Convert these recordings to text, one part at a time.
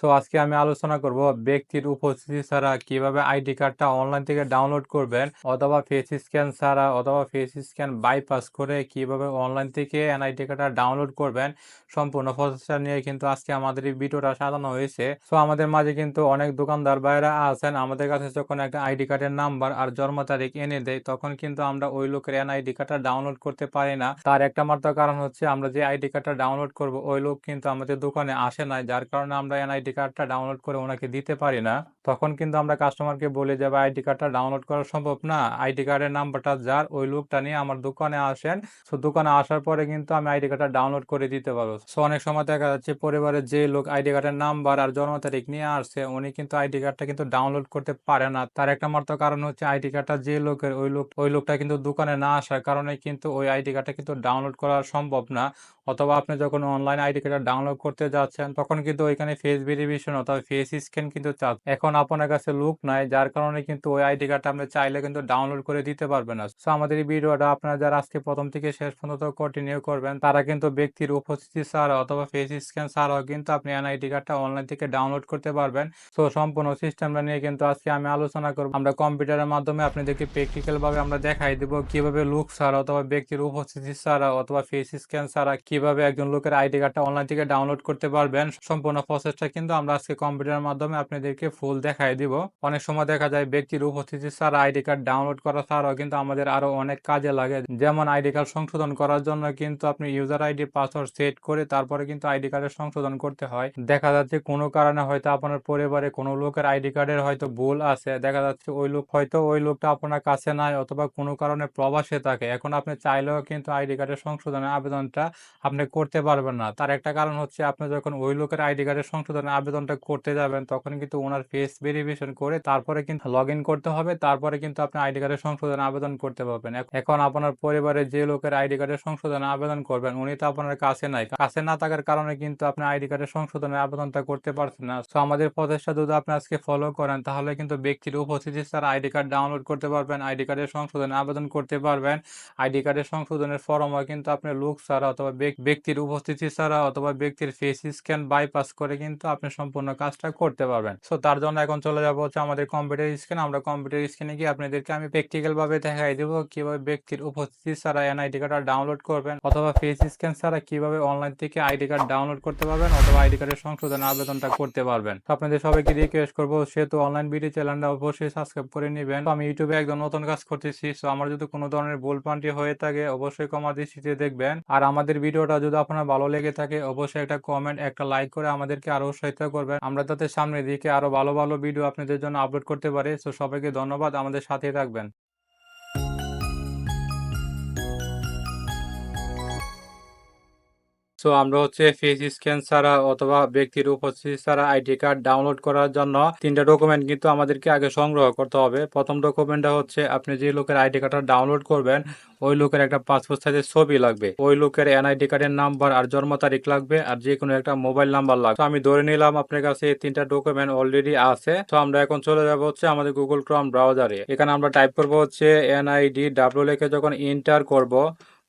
So আজকে আমি আলোচনা করব ব্যক্তির উপস্থিতি ছাড়া কীভাবে আইডি কার্ডটা অনলাইন থেকে ডাউনলোড করবেন অথবা ফেস স্ক্যান ছাড়া অথবা ফেস স্ক্যান বাইপাস করে কীভাবে অনলাইন থেকে এনআইডি কার্ডটা ডাউনলোড করবেন সম্পূর্ণ প্রসেসটা নিয়ে কিন্তু আজকে আমাদের এই ভিডিওটা সাজানো হয়েছে। সো আমাদের মাঝে কিন্তু অনেক দোকানদার বাইরা আছেন। আমাদের কাছে যখন একটা আইডি কার্ডের নাম্বার আর জন্ম তারিখ এনে দেয়, তখন কিন্তু আমরা ওই লোকের এনআইডি কার্ডটা ডাউনলোড করতে পারি না। তার একটা মাত্র কারণ হচ্ছে আমরা যে আইডি কার্ডটা ডাউনলোড করব, ওই লোক কিন্তু আমাদের দোকানে আসে নাই। যার কারণে আমরা এনআইডি কার্ডটা ডাউনলোড করে ওনাকে দিতে পারি না, তখন কিন্তু আমরা কাস্টমারকে বলে যাবে আইডি কার্ডটা ডাউনলোড করা সম্ভব না। আইডি কার্ডের নাম্বারটা যার, ওই লোকটা নিয়ে আমার দোকানে আসেন। সো, দোকানে আসার পরে কিন্তু আমি আইডি কার্ডটা ডাউনলোড করে দিতে পারব। সো, অনেক সময় দেখা যাচ্ছে পরিবারের যে লোক আইডি কার্ডের নাম্বার আর জন্ম তারিখ নিয়ে আসছে, উনি কিন্তু আইডি কার্ডটা কিন্তু ডাউনলোড করতে পারে না। তার একটা মাত্র কারণ হচ্ছে আইডি কার্ডটা যে লোকের, ওই লোক, ওই লোকটা কিন্তু দোকানে না আসার কারণে কিন্তু ওই আইডি কার্ডটা কিন্তু ডাউনলোড করা সম্ভব না। অথবা আপনি যখন অনলাইন আইডি কার্ড ডাউনলোড করতে যাচ্ছেন, তখন কিন্তু ওইখানে ফেস ভেরিফিকেশন অথবা ফেস স্ক্যান কিন্তু চান এখন আপনার কাছে লুক নাই, যার কারণে কিন্তু ওই আইডি কার্ডটা আপনি চাইলে কিন্তু ডাউনলোড করে দিতে পারবেন না। সো আমাদের এই ভিডিওটা আপনারা যারা আজকে প্রথম থেকে শেষ পর্যন্ত কন্টিনিউ করবেন, তারা কিন্তু ব্যক্তির উপস্থিতি ছাড়া অথবা ফেস স্ক্যান ছাড়াও কিন্তু আপনি এন এনআইডি কার্ডটা অনলাইন থেকে ডাউনলোড করতে পারবেন। সো সম্পূর্ণ সিস্টেমটা নিয়ে কিন্তু আজকে আমি আলোচনা করব। আমরা কম্পিউটারের মাধ্যমে আপনাদেরকে প্র্যাকটিক্যাল ভাবে আমরা দেখাই দেবো কীভাবে লুক ছাড়া অথবা ব্যক্তির উপস্থিতি ছাড়া অথবা ফেস স্ক্যান ছাড়া কীভাবে একজন লোকের আইডি কার্ডটা অনলাইন থেকে ডাউনলোড করতে পারবেন। সম্পূর্ণ প্রসেসটা কিন্তু আমরা আজকে কম্পিউটারের মাধ্যমে আপনাদেরকে ফুল দেখাই দিব। অনেক সময় দেখা যায় ব্যক্তির উপস্থিতি ছাড়া আইডি কার্ড ডাউনলোড করা ছাড়াও কিন্তু আমাদের আরও অনেক কাজে লাগে। যেমন আইডি কার্ড সংশোধন করার জন্য কিন্তু আপনি ইউজার আইডি পাসওয়ার্ড সেট করে তারপরে কিন্তু আইডি কার্ডের সংশোধন করতে হয়। দেখা যাচ্ছে কোনো কারণে হয়তো আপনার পরিবারে কোনো লোকের আইডি কার্ডের হয়তো ভুল আছে। দেখা যাচ্ছে ওই লোক হয়তো ওই লোকটা আপনার কাছে নাই অথবা কোনো কারণে প্রবাসে থাকে। এখন আপনি চাইলেও কিন্তু আইডি কার্ডের সংশোধনের আবেদনটা আপনি করতে পারবেন না। তার একটা কারণ হচ্ছে আপনি যখন ওই লোকের আইডি কার্ডের সংশোধনের আবেদনটা করতে যাবেন, তখন কিন্তু ওনার ফেস ভেরিফিকেশন করে তারপরে কিন্তু লগ করতে হবে, তারপরে কিন্তু আপনি আইডি কার্ডের সংশোধনের আবেদন করতে পারবেন। এখন আপনার পরিবারে যে লোকের আইডি কার্ডের সংশোধনের আবেদন করবেন, উনি তো আপনার কাছে নাই। কাছে না থাকার কারণে কিন্তু আপনি আইডি কার্ডের সংশোধনের আবেদনটা করতে পারছেন না। তো আমাদের প্রচেষ্টা যদি আপনি আজকে ফলো করেন, তাহলে কিন্তু ব্যক্তির উপস্থিতি ছাড়া আইডি কার্ড ডাউনলোড করতে পারবেন, আইডি কার্ডের সংশোধনের আবেদন করতে পারবেন। আইডি কার্ডের সংশোধনের ফর্মও কিন্তু আপনি লোক ছাড়া অথবা ব্যক্তির উপস্থিতি ছাড়া অথবা ব্যক্তির ফেস স্ক্যান বাইপাস করে কিন্তু আপনি সম্পূর্ণ কাজটা করতে পারবেন। সো তার জন্য এখন চলে যাব হচ্ছে আমাদের কম্পিউটার স্ক্যান আমরা কম্পিউটার স্ক্যানে গিয়ে আপনাদেরকে আমি প্র্যাকটিক্যাল ভাবে দেখাই দেবো কীভাবে ব্যক্তির উপস্থিতি ছাড়া এনআইডি কার্ড ডাউনলোড করবেন অথবা ফেস স্ক্যান ছাড়া কীভাবে অনলাইন থেকে আইডি কার্ড ডাউনলোড করতে পারবেন অথবা আইডি কার্ডের সংশোধন আবেদনটা করতে পারবেন। আপনাদের সবাইকে রিকোয়েস্ট করব, সেহেতু অনলাইন ভিডিও চ্যানেলটা অবশ্যই সাবস্ক্রাইব করে নেবেন। আমি ইউটিউবে একদম নতুন কাজ করতেছি। সো আমার যদি কোনো ধরনের ভুল পান্টি হয়ে থাকে, অবশ্যই কমা দৃষ্টিতে দেখবেন। আর আমাদের ভিডিওটা যদি আপনার ভালো লেগে থাকে, অবশ্যই একটা কমেন্ট একটা লাইক করে আমাদেরকে আরও উৎসাহিত করবেন। আমরা তাতে সামনে দিকে আরও ভালো ভালো ভিডিও আপনাদের জন্য আপলোড করতে পারি। তো সবাইকে ধন্যবাদ। আমাদের সাথে থাকবেন। সো আমরা হচ্ছে ফেস স্ক্যান ছাড়া অথবা ব্যক্তির উপস্থিতি ছাড়া আইডি কার্ড ডাউনলোড করার জন্য তিনটা ডকুমেন্ট কিন্তু আমাদেরকে আগে সংগ্রহ করতে হবে। প্রথম ডকুমেন্টটা হচ্ছে আপনি যে লোকের আইডি কার্ডটা ডাউনলোড করবেন, ওই লোকের একটা পাসপোর্ট সাইজের ছবি লাগবে। ওই লোকের এনআইডি কার্ডের নাম্বার আর জন্ম তারিখ লাগবে আর যে কোনো একটা মোবাইল নাম্বার লাগবে। আমি ধরে নিলাম আপনার কাছে এই তিনটা ডকুমেন্ট অলরেডি আছে। তো আমরা এখন চলে যাব হচ্ছে আমাদের গুগল ক্রোম ব্রাউজারে এখানে আমরা টাইপ করব হচ্ছে এনআইডি ডাব্লিউ লিখে যখন ইন্টার করব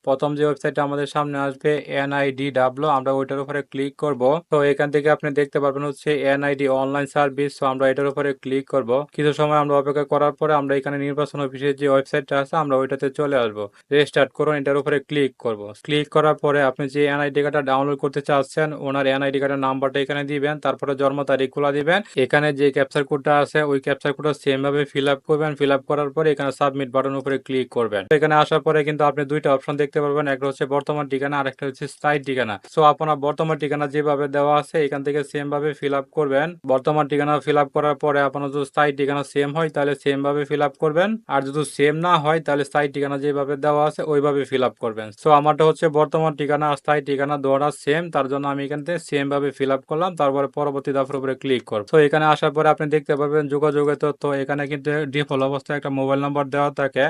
প্রথম যে ওয়েবসাইটটা আমাদের সামনে আসবে এনআইডি ডাব্লিউ আমরা ওইটার উপরে ক্লিক করব। তো এখান থেকে আপনি দেখতে পারবেন হচ্ছে এনআইডি অনলাইন সার্ভিস তো আমরা এটার উপরে ক্লিক করব। কিছু সময় আমরা অপেক্ষা করার পরে আমরা এখানে নির্বাচন অফিসের যে ওয়েবসাইটটা আছে, আমরা ওইটাতে চলে আসব। রেস্টার্ট করুন, এটার উপরে ক্লিক করব। ক্লিক করার পরে আপনি যে এনআইডি কার্ডটা ডাউনলোড করতে চাচ্ছেন, ওনার এনআইডি কার্ডের নাম্বারটা এখানে দিবেন, তারপরে জন্ম তারিখ তারিখগুলো দিবেন। এখানে যে ক্যাপচার কোডটা আছে, ওই ক্যাপচার কোডটা সেম ভাবে ফিল আপ করবেন। ফিল আপ করার পরে এখানে সাবমিট বাটন উপরে ক্লিক করবেন। এখানে আসার পরে কিন্তু আপনি দুইটা অপশন দেখতে পারবেন। একটা হচ্ছে বর্তমান ঠিকানা আর একটা হচ্ছে স্থায়ী ঠিকানা। সো আপনার বর্তমান ঠিকানা যেভাবে দেওয়া আছে, এখান থেকে সেম ভাবে ফিল আপ করবেন। বর্তমান ঠিকানা ফিল আপ করার পরে আপনার যদি স্থায়ী ঠিকানা সেম হয়, তাহলে সেম ভাবে ফিল আপ করবেন। আর যদি সেম না হয়, তাহলে স্থায়ী ঠিকানা যেভাবে দেওয়া আছে, ওইভাবে ফিল আপ করবেন। সো আমারটা হচ্ছে বর্তমান ঠিকানা আর স্থায়ী ঠিকানা দোয়ারা সেম তার জন্য আমি এখান থেকে সেম ভাবে ফিল আপ করলাম। তারপরে পরবর্তী দফার উপরে ক্লিক করব। তো এখানে আসার পরে আপনি দেখতে পাবেন যোগাযোগের তথ্য। এখানে কিন্তু ডিফল্ট অবস্থায় একটা মোবাইল নাম্বার দেওয়া থাকে।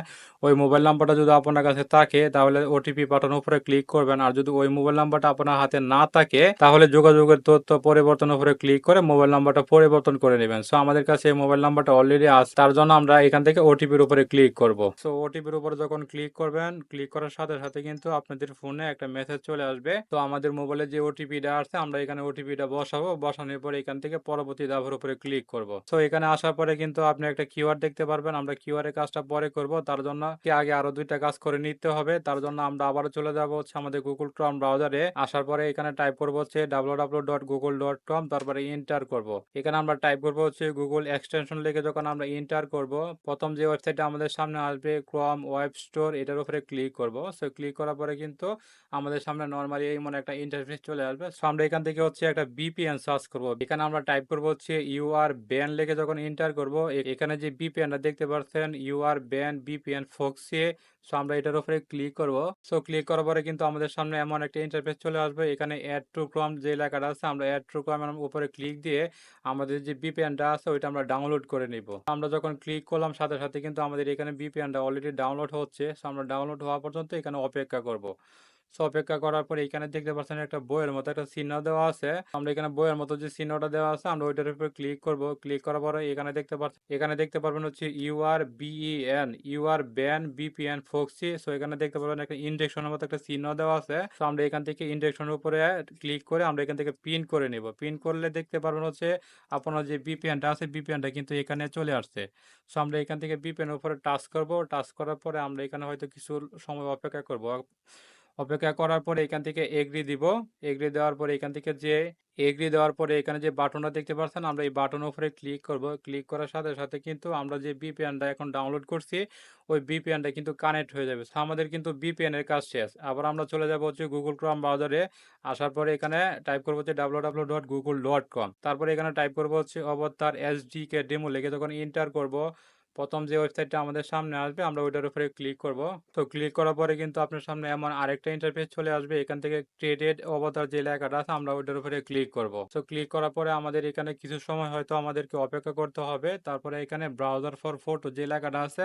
ওই মোবাইল নাম্বারটা যদি আপনার কাছে থাকে, তাহলে ওটিপি বাটনের উপরে ক্লিক করবেন। আর যদি ওই মোবাইল নাম্বারটা আপনার হাতে না থাকে, তাহলে যোগাযোগের তথ্য পরিবর্তনের উপরে ক্লিক করে মোবাইল নাম্বারটা পরিবর্তন করে নেবেন। সো আমাদের কাছে এই মোবাইল নাম্বারটা অলরেডি আছে। তার জন্য আমরা এখান থেকে ওটিপির উপরে ক্লিক করব। সো ওটিপির উপরে যখন ক্লিক করবেন ক্লিক করার সাথে সাথে কিন্তু আপনাদের ফোনে একটা মেসেজ চলে আসবে। তো, আমাদের মোবাইলে যে ওটিপিটা আসছে আমরা এখানে ওটিপিটা বসাবো। বসানোর পরে এখান থেকে পরবর্তী ধাপের উপরে ক্লিক করব। সো এখানে আসার পরে কিন্তু আপনি একটা কিউআর দেখতে পারবেন। আমরা কিউআর এর কাজটা পরে করব। তার জন্য কি আগে আরও দুইটা কাজ করে নিতে হবে। তার জন্য আমরা আবারও চলে যাব হচ্ছে আমাদের গুগল ক্রোম ব্রাউজারে আসার পরে এখানে টাইপ করব হচ্ছে www.google.com তারপরে এন্টার করব। এখানে আমরা টাইপ করব হচ্ছে গুগল এক্সটেনশন লিখে যখন আমরা এন্টার করব, প্রথম যে ওয়েবসাইটটা আমাদের সামনে আসবে ক্রম ওয়েব স্টোর এটার উপরে ক্লিক করব। সো ক্লিক করার পরে কিন্তু আমাদের সামনে নর্মালি এই মনে একটা ইন্টারফেস চলে আসবে। সো আমরা এখান থেকে হচ্ছে একটা বিপিএন সার্চ করব। এখানে আমরা টাইপ করব হচ্ছে ইউ আর ব্যান লিখে যখন এন্টার করব এখানে যে বিপিএনটা দেখতে পাচ্ছেন ইউ আর ব্যান বিপিএন ফোক্সিয়ে সো আমরা এটার উপরে ক্লিক করব। সো ক্লিক করার পরে কিন্তু আমাদের সামনে এমন একটা ইন্টারফেস চলে আসবে। এখানে অ্যাড টু ক্রম যে লেখাটা আছে, আমরা অ্যাড টু ক্রম উপরে ক্লিক দিয়ে আমাদের যে বিপিএনটা আছে, ওইটা আমরা ডাউনলোড করে নিব। আমরা যখন ক্লিক করলাম, সাথে সাথে কিন্তু আমাদের এখানে বিপিএনটা অলরেডি ডাউনলোড হচ্ছে। সো আমরা ডাউনলোড হওয়া পর্যন্ত এখানে অপেক্ষা করব। সো অপেক্ষা করার পরে এখানে দেখতে পাচ্ছেন একটা বইয়ের মতো একটা চিহ্ন দেওয়া আছে। আমরা এখানে বইয়ের মতো যে চিহ্নটা দেওয়া আছে, আমরা ওইটার উপরে ক্লিক করব। ক্লিক করার পরে এখানে দেখতে পাচ্ছেন এখানে দেখতে পারবেন হচ্ছে U UR BEN UR ban VPN proxy so এখানে দেখতে পারবেন একটা ইন্ডেকশনের মতো একটা চিহ্ন দেওয়া আছে। সো আমরা এখান থেকে ইন্ডেকশনের উপরে ক্লিক করে আমরা এখান থেকে পিন করে নেব। পিন করলে দেখতে পারবেন হচ্ছে আপনার যে বিপিএনটা আছে বিপিএনটা কিন্তু এখানে চলে আসছে। সো আমরা এখান থেকে বিপিএনের উপরে টাচ করব। টাচ করার পরে আমরা এখানে হয়তো কিছু সময় অপেক্ষা করব। অপেক্ষা করার পরে এখান থেকে এগ্রি দিব। এগ্রি দেওয়ার পরে এখান থেকে যে এগ্রি দেওয়ার পরে এখানে যে বাটনটা দেখতে পাচ্ছেন, আমরা এই বাটনের উপরে ক্লিক করব। ক্লিক করার সাথে সাথে কিন্তু আমরা যে বিপিএনটা এখন ডাউনলোড করছি, ওই বিপিএনটা কিন্তু কানেক্ট হয়ে যাবে। আমাদের কিন্তু বিপিএন এর কাজ শেষ। আবার আমরা চলে যাব হচ্ছে গুগল ক্রোম ব্রাউজারে আসার পরে এখানে টাইপ করব হচ্ছে ডাব্লিউ ডট ডট কম তারপরে এখানে টাইপ করব হচ্ছে অবতার এসডি কে ডেমো লিখে যখন এন্টার করব প্রথম যে ওয়েবসাইটটা আমাদের সামনে আসবে, আমরা ওইটার উপরে ক্লিক করব। তো ক্লিক করার পরে কিন্তু আপনার সামনে এমন আরেকটা ইন্টারফেস চলে আসবে, এখান থেকে ক্রিয়েটেড অবতার যে লেখাটা আছে, আমরা ওইটার উপরে ক্লিক করব। তো ক্লিক করার পরে আমাদের এখানে কিছু সময় হয়তো আমাদেরকে অপেক্ষা করতে হবে। তারপরে এখানে ব্রাউজার ফর ফটো যে লেখাটা আছে,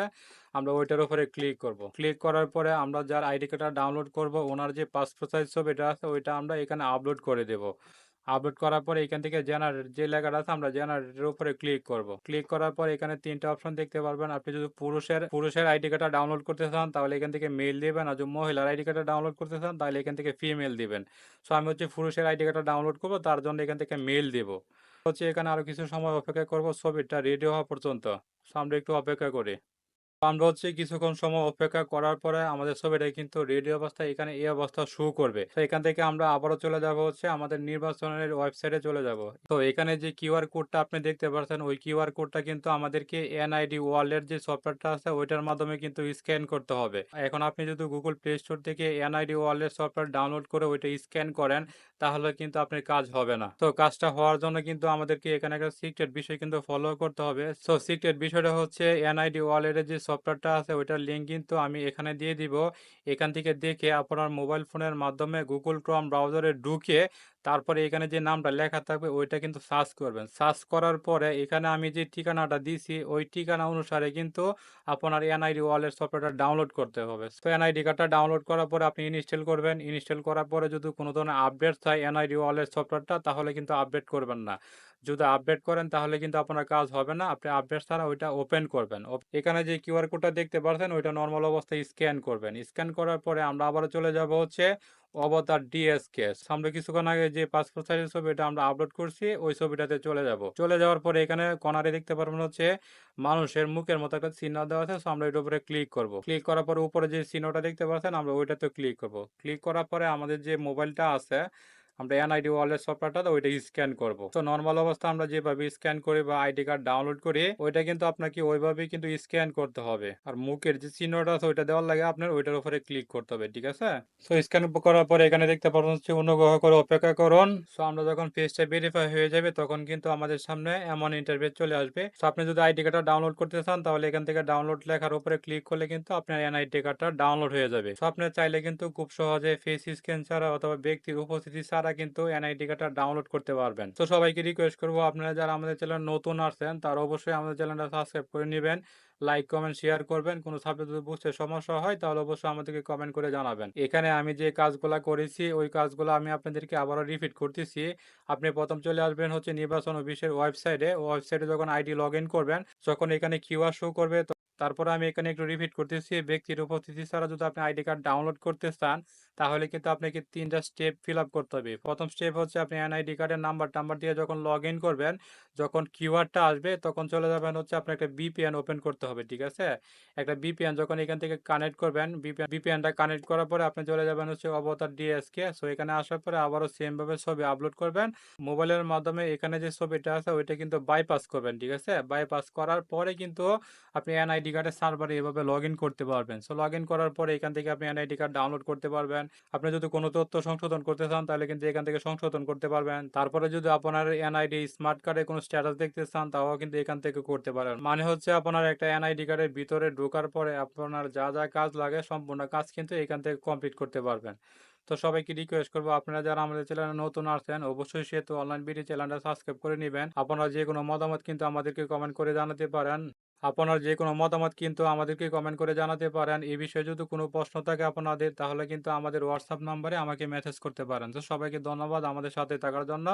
আমরা ওইটার উপরে ক্লিক করব। ক্লিক করার পরে আমরা যার আইডি কার্ডটা ডাউনলোড করব, ওনার যে পাসপোর্ট সাইজ ছবিটা আছে, ওইটা আমরা এখানে আপলোড করে দেব। আপলোড করার পরে এখান থেকে জেনারেট যে লেখাটা আছে, আমরা জেনারেটের উপরে ক্লিক করব। ক্লিক করার পর এখানে তিনটা অপশন দেখতে পারবেন। আপনি যদি পুরুষের পুরুষের আইডি কার্ডটা ডাউনলোড করতে চান, তাহলে এখান থেকে মেল দিবেন আর যদি মহিলার আইডি কার্ডটা ডাউনলোড করতে চান, তাহলে এখান থেকে ফিমেল দিবেন। সো আমি হচ্ছে পুরুষের আইডি কার্ডটা ডাউনলোড করব, তার জন্য এখান থেকে মেল দেব। হচ্ছে এখানে আরও কিছু সময় অপেক্ষা করব, ছবিটা রেডি হওয়া পর্যন্ত। আমরা একটু অপেক্ষা করি। আমরা হচ্ছে কিছুক্ষণ সময় অপেক্ষা করার পরে আমাদের ছবিটা কিন্তু রেডি অবস্থায় এখানে এই অবস্থা শো করবে। তো এখান থেকে আমরা আবারও চলে যাব হচ্ছে আমাদের নির্বাচনের ওয়েবসাইটে চলে যাব। তো এখানে যে কিউআর কোডটা আপনি দেখতে পাচ্ছেন ওই কিউআর কোডটা কিন্তু আমাদেরকে এনআইডি ওয়ালের যে সফটওয়্যারটা আছে, ওইটার মাধ্যমে কিন্তু স্ক্যান করতে হবে। এখন আপনি যদি গুগল প্লে স্টোর থেকে এনআইডি ওয়ালের সফটওয়্যার ডাউনলোড করে ওইটা স্ক্যান করেন, তাহলে কিন্তু আপনার কাজ হবে না। তো কাজটা হওয়ার জন্য কিন্তু আমাদেরকে এখানে একটা সিক্রেট বিষয় কিন্তু ফলো করতে হবে। সো সিক্রেট বিষয়টা হচ্ছে এনআইডি ওয়ালেটের যে সফটওয়্যারটা আছে ওইটার লিঙ্ক কিন্তু আমি এখানে দিয়ে দিব। এখান থেকে দেখে আপনার মোবাইল ফোনের মাধ্যমে গুগল ক্রোম ব্রাউজারে ঢুকে তারপরে এখানে যে নামটা লেখা থাকবে, ওইটা কিন্তু সার্চ করবেন। সার্চ করার পরে এখানে আমি যে ঠিকানাটা দিছি ওই ঠিকানা অনুসারে কিন্তু আপনার এনআইডি ওয়ালের সফটওয়্যারটা ডাউনলোড করতে হবে। তো এনআইডি কার্ডটা ডাউনলোড করার পরে আপনি ইনস্টল করবেন। ইনস্টল করার পরে যদি কোনো ধরনের আপডেট হয় এনআইডি ওয়ালের সফটওয়্যারটা, তাহলে কিন্তু আপডেট করবেন না। যদি আপডেট করেন, তাহলে কিন্তু আপনার কাজ হবে না। আপনি আপডেট ছাড়া ওইটা ওপেন করবেন। এখানে যে কিউআর কোডটা দেখতে পাচ্ছেন, ওইটা নর্মাল অবস্থায় স্ক্যান করবেন। স্ক্যান করার পরে আমরা আবারও চলে যাব হচ্ছে অবতার ডিএস ডিএসকে আমরা কিছুক্ষণ আগে যে পাসপোর্ট সাইজের ছবি এটা আমরা আপলোড করছি, ওই ছবিটাতে চলে যাব। চলে যাওয়ার পরে এখানে কনারে দেখতে পারবেন হচ্ছে মানুষের মুখের মতো একটা চিহ্ন দেওয়া আছে। সো আমরা এটার উপরে ক্লিক করব। ক্লিক করার পরে উপরে যে চিহ্নটা দেখতে পাচ্ছেন, আমরা ওইটাতে ক্লিক করব। ক্লিক করার পরে আমাদের যে মোবাইলটা আছে আমরা এনআইডি ওয়ালেট সফটওয়্যারটা ওইটা স্ক্যান করব। তো নর্মাল অবস্থা আমরা যেভাবে স্ক্যান করি বা আইডি কার্ড ডাউনলোড করি, ওইটা কিন্তু আপনাকে ওইভাবে কিন্তু স্ক্যান করতে হবে। আর মুখের যে চিহ্নটা আছে ওইটা দেওয়ার লাগে আপনার ওইটার উপরে ক্লিক করতে হবে, ঠিক আছে? সো স্ক্যান করার পরে এখানে দেখতে পাচ্ছেন হচ্ছে অনুগ্রহ করে অপেক্ষা করুন। সো আমরা যখন পেজটা ভেরিফাই হয়ে যাবে তখন কিন্তু আমাদের সামনে এমন ইন্টারভিউ চলে আসবে। সো আপনি যদি আইডি কার্ডটা ডাউনলোড করতে চান তাহলে এখান থেকে ডাউনলোড লেখার উপরে ক্লিক করলে কিন্তু আপনার এনআইডি কার্ডটা ডাউনলোড হয়ে যাবে। সো আপনি চাইলে কিন্তু খুব সহজে ফেস স্ক্যান ছাড়া অথবা ব্যক্তির উপস্থিতি ছাড়া তারা কিন্তু এনআইডি কার্ডটা ডাউনলোড করতে পারবেন। তো সবাইকে রিকোয়েস্ট করব আপনারা যারা আমাদের চ্যানেল নতুন আসছেন তারা অবশ্যই আমাদের চ্যানেলটা সাবস্ক্রাইব করে নেবেন লাইক, কমেন্ট, শেয়ার করবেন। কোনো সাবজেক্ট যদি বুঝতে সমস্যা হয় তাহলে অবশ্যই আমাদেরকে কমেন্ট করে জানাবেন। এখানে আমি যে কাজগুলো করেছি ওই কাজগুলো আমি আপনাদেরকে আবারও রিপিট করতেছি। আপনি প্রথম চলে আসবেন হচ্ছে নির্বাচন অফিসের ওয়েবসাইটে। ওয়েবসাইটে যখন আইডি লগইন করবেন, যখন এখানে কিউআর শো করবে তারপরে আমি এখানে একটু রিপিট করতেছি। ব্যক্তির উপস্থিতি ছাড়া যদি আপনি আইডি কার্ড ডাউনলোড করতে চান, তাহলে কিন্তু আপনাকে ৩ টা স্টেপ ফিল আপ করতে হবে। প্রথম স্টেপ হচ্ছে আপনি এনআইডি কার্ডের নাম্বার-টাম্বার দিয়ে যখন লগইন করবেন, যখন কিউআরটা আসবে তখন চলে যাবেন হচ্ছে আপনার একটা বিপিএন ওপেন করতে হবে। ঠিক আছে? একটা বিপিএন যখন এখান থেকে কানেক্ট করবেন, ভিপিএন বিপিএনটা কানেক্ট করার পরে আপনি চলে যাবেন হচ্ছে অবতার ডিএসকে। সো এখানে আসার পরে আবারও সেমভাবে ছবি আপলোড করবেন। মোবাইলের মাধ্যমে এখানে যে ছবিটা আছে ওইটা কিন্তু বাইপাস করবেন। ঠিক আছে? বাইপাস করার পরে কিন্তু আপনি এনআইডি কার্ডের সার্ভারে এভাবে লগইন করতে পারবেন। সো লগইন করার পরে এখান থেকে আপনি এনআইডি কার্ড ডাউনলোড করতে পারবেন। আপনি যদি কোনো তথ্য সংশোধন করতে চান তাহলে কিন্তু এখান থেকে সংশোধন করতে পারবেন। তারপরে যদি আপনার এনআইডি স্মার্ট কার্ডে কোনো স্ট্যাটাস দেখতে চান তাও কিন্তু এখান থেকে করতে পারেন। মানে হচ্ছে আপনার একটা এনআইডি কার্ডের ভিতরে ঢোকার পরে আপনার যা, যা কাজ লাগে সম্পূর্ণ কাজ কিন্তু এখান থেকে কমপ্লিট করতে পারবেন। তো সবাইকে রিকোয়েস্ট করব আপনারা যারা আমাদের চ্যানেলে নতুন আসছেন অবশ্যই সেহেতু অনলাইন বিডি চ্যানেলটা সাবস্ক্রাইব করে নেবেন আপনারা যে কোনো মতামত কিন্তু আমাদেরকে কমেন্ট করে জানাতে পারেন। আপনার যে কোনো মতামত কিন্তু আমাদেরকে কমেন্ট করে জানাতে পারেন। এই বিষয়ে যদি কোনো প্রশ্ন থাকে আপনাদের, তাহলে কিন্তু আমাদের হোয়াটসঅ্যাপ নাম্বারে আমাকে মেসেজ করতে পারেন। তো সবাইকে ধন্যবাদ আমাদের সাথে থাকার জন্য।